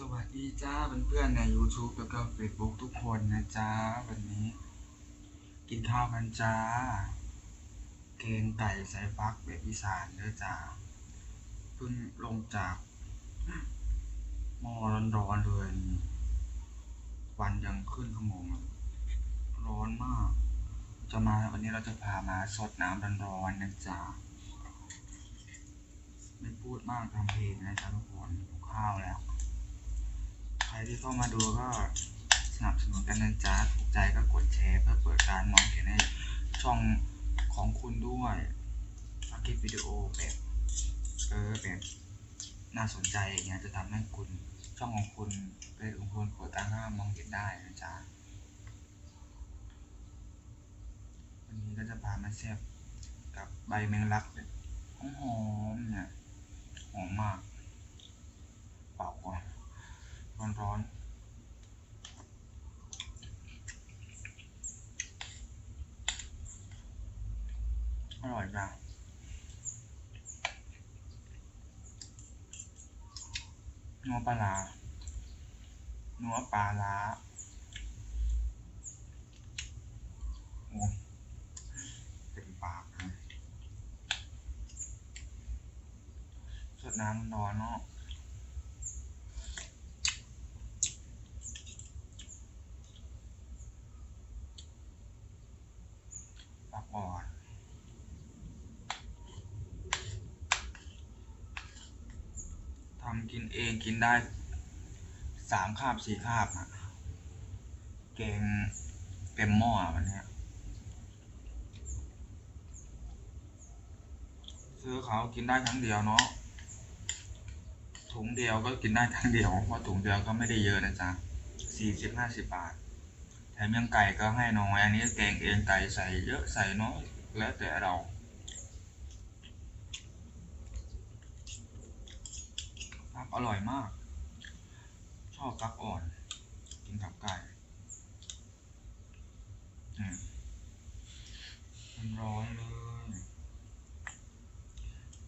สวัสดีจ้าเพื่อนๆใน YouTube แล้วก็ Facebook ทุกคนนะจ้าวันนี้ กินข้าวกันจ้าเกงไก่ใส่ฟักแบบอีสานเด้อจ้าเพิ่งลงจากหม้อร้อนๆเลยควันยังขึ้นขโมงร้อนมาก จะมาวันนี้เราจะพามาสดน้ำร้อนๆนะจ๊ะไม่พูดมากทำเพลงนะจ๊ะทุกคนข้าวแล้ว รที่เข้ามาดูก็สนับสนุนกันนะจ๊ะถูกใจก็กดแชร์เพื่อเปิดการมองเห็นในช่องของคุณด้วยทำคลิปวิดีโอแบบเออแบบน่าสนใจอย่างเงี้ยจะทำให้คุณช่องของคุณเป็นองคุณเปิดการห้ามองเห็นได้นะจ๊ะวันนี้ก็จะพามาแซ่บกับใบแมงลักหอมๆเนี่ยหอมมากเปล่าก่อน ร้อนร้อนอร่อยจังนัวปลาร้านัวปลาร้าโอ้เต็มปากเลยสดน้ำร้อนเนาะ ปักอ่อนทำกิน เองกินได้สามคาบสี่คาบอะแกงเต็มหม้ออะวันเนี้ยซื้อเขากินได้ครั้งเดียวเนาะถุงเดียวก็กินได้ครั้งเดียวเพราะถุงเดียวก็ไม่ได้เยอะนะจ๊ะสี่สิบห้าสิบบาทแถมยังไก่ก็ให้น้อยอันนี้แกงเองไก่ใส่เยอะใส่น้อยแล้วแต่เรา ฟัก อร่อยมาก ชอบฟักอ่อน กินกับไก่อืมมันร้อนเลย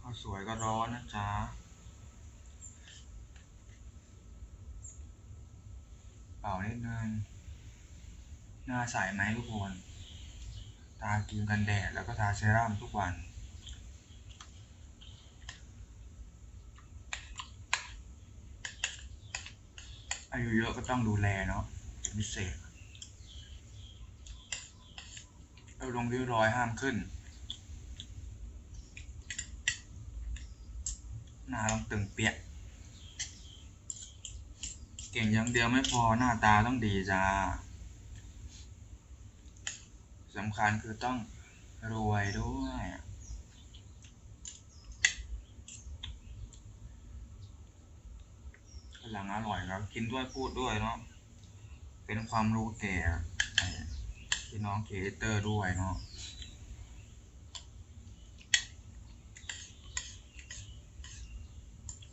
ข้าวสวยก็ร้อนนะจ๊ะเป่านิดนึงหน้าใสไหมทุกคนทาครีมกันแดดแล้วก็ทาเซรั่มทุกวัน อายุเยอะก็ต้องดูแลเนาะพิเศษเราลงริ้วรอยห้ามขึ้น หน้าต้องตึงเปียก เก่งอย่างเดียวไม่พอหน้าตาต้องดีจ้าสำคัญคือต้องรวยด้วย หลังอร่อยครับ กินด้วยพูดด้วยเนาะเป็นความรู้แก่พี่น้องเอเตอร์ด้วยเนาะ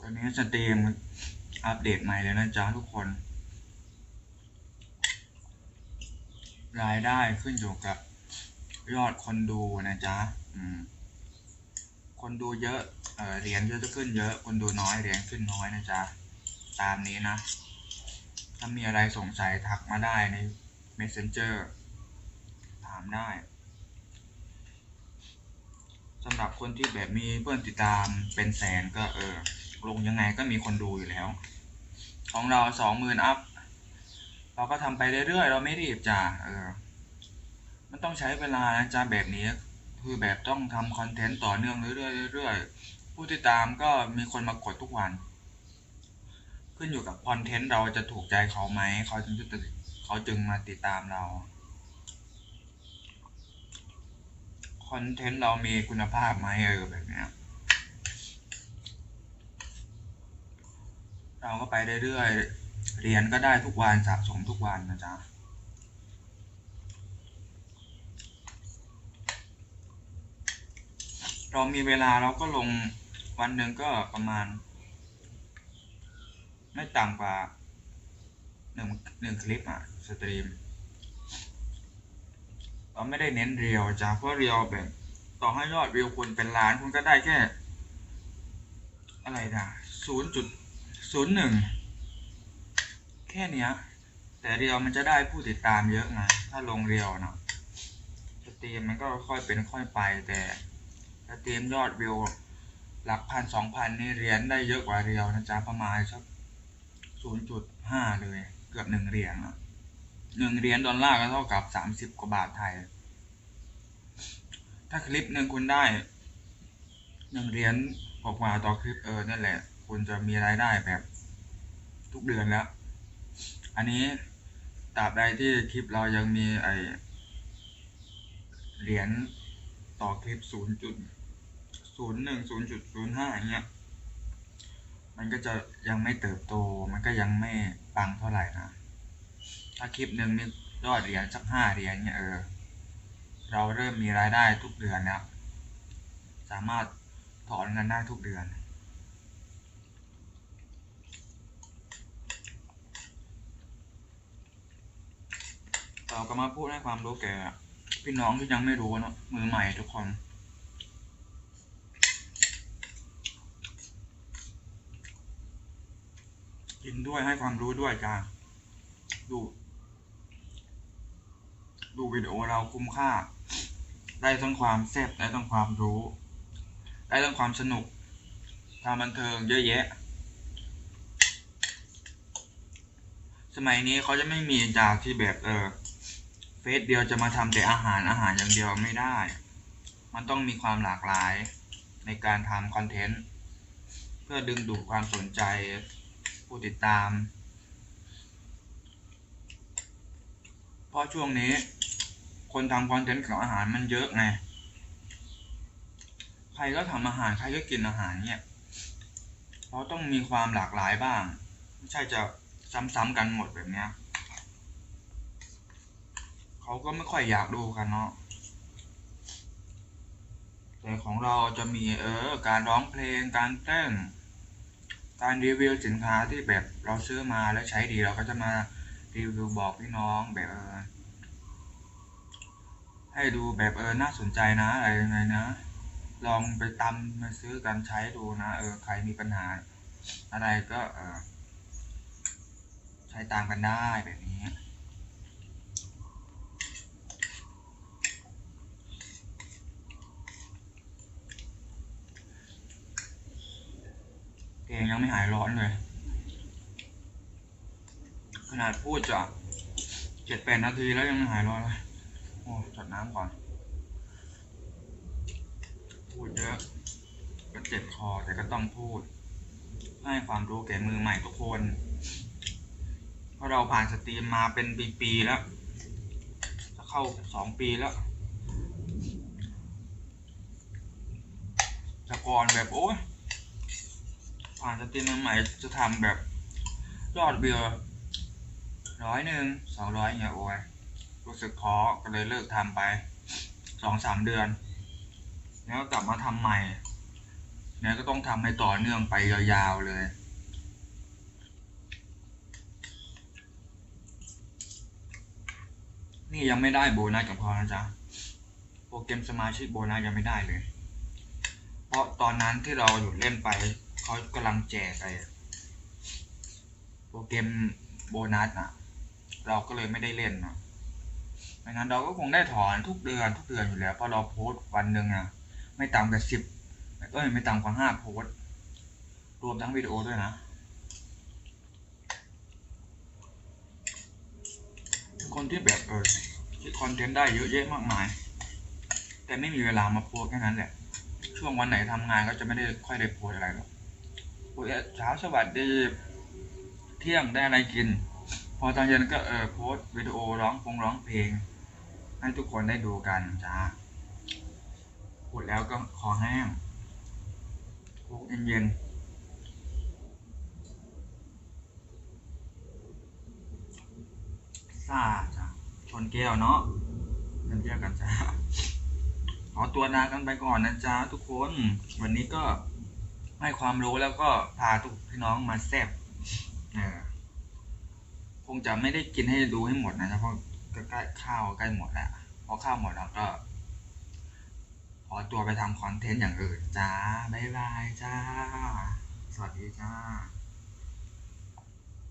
วันนี้สตรีมอัปเดตใหม่เลยนะจ๊ะทุกคน รายได้ขึ้นอยู่กับยอดคนดูนะจ๊ะคนดูเยอะเอเหรียญก็จะขึ้นเยอะ คนดูน้อยเหรียญขึ้นน้อยนะจ๊ะ ตามนี้นะ ถ้ามีอะไรสงสัยทักมาได้ใน messenger ถามได้สำหรับคนที่แบบมีเพื่อนติดตามเป็นแสนก็เออ ลงยังไงก็มีคนดูอยู่แล้ว ของเราสองหมื่นอัพ เราก็ทำไปเรื่อยๆ เราไม่รีบจ้ะเออ มันต้องใช้เวลานะจ๊ะแบบนี้ คือแบบต้องทำคอนเทนต์ต่อเนื่องเรื่อยๆเรื่อยๆผู้ติดตามก็มีคนมากดทุกวัน ขึ้นอยู่กับคอนเทนต์เราจะถูกใจเขาไหมเขาจึงจะเขาจึงมาติดตามเราคอนเทนต์เรามีคุณภาพไหมเออแบบเนี้ยเราก็ไปเรื่อยๆเรียนก็ได้ทุกวันสะสมทุกวันนะจ๊ะเรามีเวลาเราก็ลงวันหนึ่งก็ประมาณ ไม่ต่ำกว่าหนึ่งหนึ่งคลิปอะสตรีมเราไม่ได้เน้นเรียวจ้ะเพราะเรียวแบบ ต่อให้ยอดวิวคุณเป็นล้านคุณก็ได้แค่ อะไรนะศูนย์จุดศูนย์หนึ่งแค่เนี้ย แต่เรียวมันจะได้ผู้ติดตามเยอะไงถ้าลงเรียวเนาะสตรีมมันก็ค่อยเป็นค่อยไปแต่สตรีมยอดวิวหลักพันสองพันนี่เหรียญได้เยอะกว่าเรียวนะจ๊ะประมาณสัก ศูนย์จุดห้าเลย เกือบหนึ่งเหรียญอะหนึ่งเหรียญดอลลาร์ก็เท่ากับสามสิบกว่าบาทไทย ถ้าคลิปหนึ่งคุณได้หนึ่งเหรียญกว่าต่อคลิปเออนั่นแหละ คุณจะมีรายได้แบบ ทุกเดือนแล้ว อันนี้ตราบใดที่คลิปเรายังมีไอเหรียญต่อคลิปศูนย์จุดศูนย์หนึ่งศูนย์จุดศูนย์ห้าอย่างเงี้ย มันก็จะยังไม่เติบโต มันก็ยังไม่ปังเท่าไหร่นะ ถ้าคลิปหนึ่งมียอดเหรียญสักห้าเหรียญเนี่ยเออ เราเริ่มมีรายได้ทุกเดือนแล้ว สามารถถอนเงินได้ทุกเดือน เราก็มาพูดให้ความรู้แก่พี่น้องที่ยังไม่รู้เนาะมือใหม่ทุกคน กินด้วยให้ความรู้ด้วยจ้าดู ดูวิดีโอเราคุ้มค่า ได้ทั้งความแซ่บได้ทั้งความรู้ ได้ทั้งความสนุกความบันเทิงเยอะแยะ สมัยนี้เขาจะไม่มีจากที่แบบเออเฟซเดียวจะมาทำแต่อาหารอาหารอย่างเดียวไม่ได้ มันต้องมีความหลากหลายในการทำคอนเทนต์ เพื่อดึงดูดความสนใจ ผู้ติดตาม เพราะช่วงนี้ คนทำคอนเทนต์เกี่ยวกับอาหารมันเยอะไง ใครก็ทำอาหาร ใครก็กินอาหารเนี่ย เพราะต้องมีความหลากหลายบ้าง ไม่ใช่จะซ้ำๆกันหมดแบบเนี้ยเขาก็ไม่ค่อยอยากดูกันเนาะแต่ของเราจะมีเออการร้องเพลงการเต้น การรีวิวสินค้าที่แบบเราซื้อมาแล้วใช้ดีเราก็จะมารีวิวบอกพี่น้องแบบเออให้ดูแบบเออน่าสนใจนะอะไรยังไงนะ ลองไปตำมาซื้อกันใช้ดูนะเออใครมีปัญหา อะไรก็เออใช้ตามกันได้แบบนี้ ยังไม่หายร้อนเลย ขนาดพูดจะเจ็ดแปดนาทีแล้วยังไม่หายร้อนเลยโอ้จัดน้ำก่อน พูดเยอะก็เจ็บคอแต่ก็ต้องพูด ให้ความรู้แก่มือใหม่ทุกคน เพราะเราผ่านสตรีมมาเป็นปีๆแล้ว จะเข้าสองปีแล้วแต่ก่อนแบบโอ้ย ผ่านสตรีมใหม่จะทำแบบยอดวิวร้อยหนึ่งสองร้อยเงี้ยโอ้ยรู้สึกท้อก็เลยเลิกทำไปสองสามเดือน แล้วกลับมาทำใหม่เนี่ยก็ต้องทำให้ต่อเนื่องไปยาวๆเลย นี่ยังไม่ได้โบนัสกับพอนะจ๊ะโปรแกรมสมาชิกโบนัสยังไม่ได้เลย เพราะตอนนั้นที่เราหยุดเล่นไป เขากำลังแจกไอ้โปรแกรมโบนัสอะ เราก็เลยไม่ได้เล่นอะไม่งั้นเราก็คงได้ถอนทุกเดือนทุกเดือนอยู่แล้วเพราะเราโพสต์วันหนึ่งอะ ไม่ต่ำกว่าสิบเอ้ยไม่ต่ำกว่าห้าโพสต์รวมทั้งวิดีโอด้วยนะคนที่แบบเออคิดคอนเทนต์ได้เยอะแยะมากมาย แต่ไม่มีเวลามาโพสแค่นั้นแหละ ช่วงวันไหนทำงานก็จะไม่ได้ค่อยได้โพสอะไรหรอก โอ้ยเช้าสวัสดี เที่ยงได้อะไรกิน พอตอนเย็นก็เออโพสวิดีโอร้องพงร้องเพลง ให้ทุกคนได้ดูกันจ้าพูดแล้วก็คอแห้งโค้กเย็นๆซ่าจ้ะชนแก้วเนาะกันแก้วกันจ้าขอตัวลากันไปก่อนนะจ๊ะทุกคน วันนี้ก็ ให้ความรู้แล้วก็พาทุกพี่น้องมาแซ่บคงจะไม่ได้กินให้ดูให้หมดนะเพราะใกล้ข้าวใกล้หมดแล้วพอข้าวหมดแล้วก็ ขอตัวไปทำคอนเทนต์อย่างอื่นจ้าบ๊ายบายจ้า สวัสดีจ้า